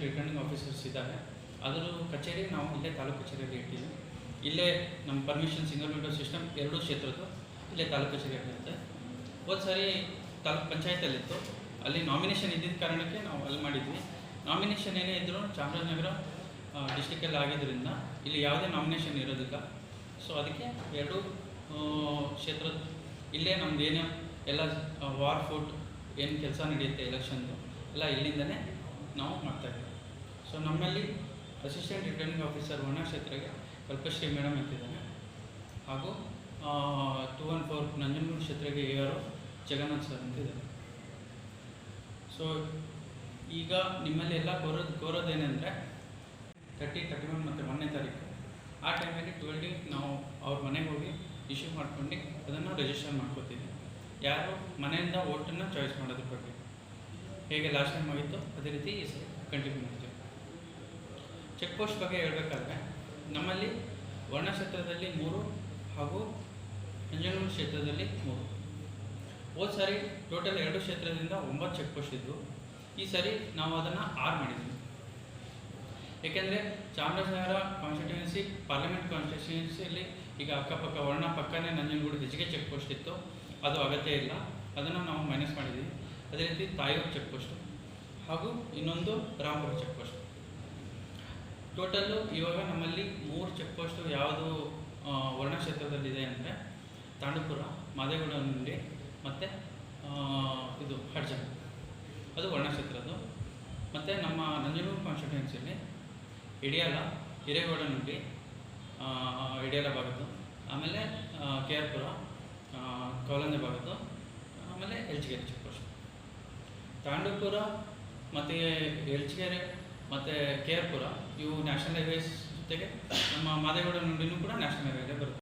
Assistant returning officers ಇದ್ದಾರೆ. ಅದರ ಕಚೇರಿ ನಾವು ಇಲ್ಲೇ ತಾಲೂಕು ಕಚೇರಿಯಲ್ಲಿ ಇಟ್ಟಿದ್ದೀವಿ ಇಲ್ಲೇ ನಮ್ಮ ಪರ್ಮಿಷನ್ ಸಿಂಗಲ್ ವಿಂಡೋ ಸಿಸ್ಟಮ್ ಎರಡೂ ಕ್ಷೇತ್ರದ್ದು ಇಲ್ಲೇ ತಾಲೂಕು ಕಚೇರಿಯಲ್ಲಿ ಇರುತ್ತೆ. ಹೋದ ಸಾರಿ ತಾಲೂಕು ಪಂಚಾಯತಲ್ಲಿತ್ತು. ಅಲ್ಲಿ ನಾಮಿನೇಷನ್ ಇದ್ದಿದ್ದ ಕಾರಣಕ್ಕೆ ನಾವು ಅಲ್ಲಿ ಮಾಡಿದ್ವಿ. ನಾಮಿನೇಷನ್ ಏನೇ ಇದ್ದರೂ ಚಾಮರಾಜನಗರ ಡಿಸ್ಟಿಕಲ್ಲಿ ಆಗಿದ್ದರಿಂದ ಇಲ್ಲಿ ಯಾವುದೇ ನಾಮಿನೇಷನ್ ಇರೋದಿಲ್ಲ. ಸೊ ಅದಕ್ಕೆ ಎರಡು ಕ್ಷೇತ್ರದ ಇಲ್ಲೇ ನಮ್ದು ಏನೇ ಎಲ್ಲ ವಾರ್ ಫುಡ್ ಏನು ಕೆಲಸ ನಡೆಯುತ್ತೆ ಎಲೆಕ್ಷನ್ದು ಎಲ್ಲ ಇಲ್ಲಿಂದನೇ ನಾವು ಮಾಡ್ತಾಯಿದ್ದೀವಿ ಸೊ ನಮ್ಮಲ್ಲಿ ಅಸಿಸ್ಟೆಂಟ್ ರಿಟರ್ನಿಂಗ್ ಆಫೀಸರ್ ಕ್ಷೇತ್ರಕ್ಕೆ ಕಲ್ಪಶ್ರೀ ಮೇಡಮ್ ಅಂತಿದ್ದಾನೆ ಹಾಗೂ ಟೂ ಒನ್ ಫೋರ್ ನಂಜನಗೂಡು ಕ್ಷೇತ್ರಕ್ಕೆ ಎ ಆರ್ ಜಗನ್ನಾಥ್ ಸರ್ ಅಂತಿದ್ದಾರೆ. ಸೊ ಈಗ ನಿಮ್ಮಲ್ಲಿ ಎಲ್ಲ ಕೋರೋದು ಕೋರೋದೇನೆಂದರೆ ತರ್ಟಿ ತರ್ಟಿ ಒನ್ ಮತ್ತು ಒಂದನೇ ತಾರೀಕು. ಆ ಟೈಮಲ್ಲಿ ಟ್ವೆಲ್ಡಿಂಗ್ ನಾವು ಅವ್ರ ಮನೆಗೆ ಹೋಗಿ ಇಶ್ಯೂ ಮಾಡ್ಕೊಂಡು ಅದನ್ನು ರಿಜಿಸ್ಟರ್ ಮಾಡ್ಕೋತೀವಿ. ಯಾರು ಮನೆಯಿಂದ ಓಟನ್ನು ಚಾಯ್ಸ್ ಮಾಡೋದ್ರ ಬಗ್ಗೆ. ಹೇಗೆ ಲಾಸ್ಟ್ ಟೈಮ್ ಆಗಿತ್ತು ಅದೇ ರೀತಿ ಕಂಟಿನ್ಯೂ ಮಾಡ್ತೀವಿ. ಚೆಕ್ ಪೋಸ್ಟ್ ಬಗ್ಗೆ ಹೇಳಬೇಕಾದ್ರೆ, ನಮ್ಮಲ್ಲಿ ವರ್ಣಕ್ಷೇತ್ರದಲ್ಲಿ ಮೂರು ಹಾಗೂ ನಂಜನಗೂಡು ಕ್ಷೇತ್ರದಲ್ಲಿ ಮೂರು. ಹೋದ ಸಾರಿ ಟೋಟಲ್ ಎರಡು ಕ್ಷೇತ್ರದಿಂದ ಒಂಬತ್ತು ಚೆಕ್ ಪೋಸ್ಟ್ ಇದ್ದವು ಈ ಸಾರಿ ನಾವು ಅದನ್ನು ಆರು ಮಾಡಿದ್ವಿ. ಏಕೆಂದರೆ ಚಾಮರಾಜನಗರ ಕಾನ್ಸ್ಟಿಟ್ಯೂನ್ಸಿ ಪಾರ್ಲಿಮೆಂಟ್ ಕಾನ್ಸ್ಟಿಟ್ಯೂನ್ಸಿಯಲ್ಲಿ ಈಗ ಅಕ್ಕಪಕ್ಕ, ವರ್ಣ ಪಕ್ಕನೇ ನಂಜನಗೂಡು ಹೆಚ್ಚಿಗೆ ಚೆಕ್ ಪೋಸ್ಟ್ ಇತ್ತು. ಅದು ಅಗತ್ಯ ಇಲ್ಲ. ಅದನ್ನು ನಾವು ಮೈನಸ್ ಮಾಡಿದ್ದೀವಿ ಅದೇ ರೀತಿ ತಾಯೂರು ಚೆಕ್ ಪೋಸ್ಟು ಹಾಗೂ ಇನ್ನೊಂದು ರಾಮಪುರ ಚೆಕ್ ಪೋಸ್ಟ್. ಟೋಟಲ್ಲು ಇವಾಗ ನಮ್ಮಲ್ಲಿ ಮೂರು ಚೆಕ್ ಪೋಸ್ಟು ಯಾವುದು ವರ್ಣಕ್ಷೇತ್ರದಲ್ಲಿದೆ ಕ್ಷೇತ್ರದಲ್ಲಿದೆ ಅಂದರೆ ತಾಂಡಪುರ ಮಾದೇಗುಡಿ ಮತ್ತು ಇದು ಹಡ್ಜನ್ ಅದು ವರ್ಣಕ್ಷೇತ್ರದ್ದು. ಮತ್ತು ನಮ್ಮ ನಂಜನೂರು ಕಾನ್ಸ್ಟಿಟ್ಯೂನ್ಸಿಯಲ್ಲಿ ಇಡಿಯಾಲ ಹಿರೇಗೌಡ ನುಂಡಿ ಆ, ಇಡಿಯಾಲ ಭಾಗದ್ದು ಆಮೇಲೆ ಕೆ ಆರ್ ಪುರ ಕೌಲಂದೆ ಭಾಗದ್ದು ಆಮೇಲೆ ಎಲ್ಚಿಗೆರೆ ಚೆಕ್ ಪೋಸ್ಟ್ ತಾಂಡೂಪುರ ಮತ್ತು ಎಲ್ಚಿಗೆರೆ ಮತ್ತು ಕೆ ಆರ್ ಪುರ ಇವು ನ್ಯಾಷನಲ್ ಹೈವೇಸ್ ಜೊತೆಗೆ ನಮ್ಮ ಮಾದೇಗೌಡ ನುಂಡಿನೂ ಕೂಡ ನ್ಯಾಷನಲ್ ಹೈವೇಲೇ ಬರುತ್ತೆ.